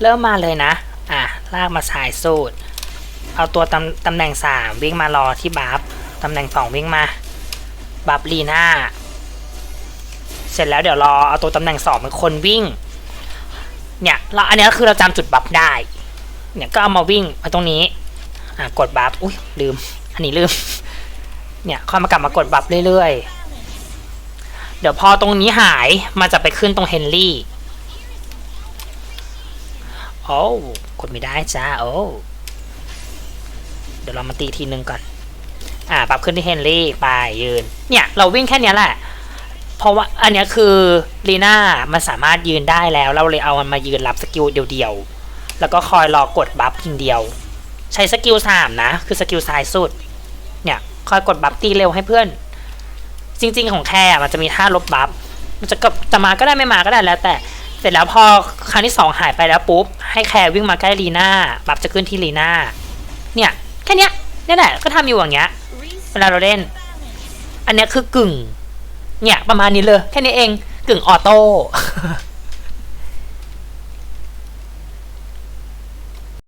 เริ่มมาเลยนะ อะ ลากมาสายสูตร เอาตัวตำตำแหน่งสามวิ่งมารอที่บัฟตำแหน่งสองวิ่งมา บัฟลีน่า เสร็จแล้วเดี๋ยวรอเอาตัวตำแหน่งสองเป็นคนวิ่ง เนี่ยเราอันนี้คือเราจำจุดบัฟได้ เนี่ยก็เอามาวิ่งมาตรงนี้ อะ กดบัฟ อุ้ยลืม อันนี้ลืม เนี่ยค่อยมากลับมากดบัฟเรื่อยๆ เดี๋ยวพอตรงนี้หายมันจะไปขึ้นตรงเฮนรี่ โอ้กดไม่ได้จ้าโอ้เดี๋ยวเรามาตีทีนึงก่อน อ่า ปรับขึ้นที่เฮนรี่ไปยืน เนี่ยเราวิ่งแค่นี้แหละ เพราะว่าอันนี้คือลีน่ามันสามารถยืนได้แล้ว เราเลยเอามันมายืนรับสกิลเดียวๆ แล้วก็คอยรอกดบัฟเพียงเดียว ใช้สกิลสามนะ คือสกิลซ้ายสุด เนี่ย คอยกดบัฟตีเร็วให้เพื่อน จริง ๆ ของแคร์มันจะมีท่าลบบัฟ มันจะกบจะมาก็ได้ไม่มาก็ได้แล้วแต่ สร็จแล้วพอครั้งที่สองหายไปแล้วปุ๊บ ให้แคร์วิ่งมาใกล้ลีน่าบับจะขึ้นที่ลีน่าเนี่ย แค่เนี้ยนี่แหละก็ทำอยู่อย่างเงี้ยเวลาเราเล่น อันเนี้ยคือกึ่ง เนี่ยประมาณนี้เลย แค่นี้เองกึ่งออโต้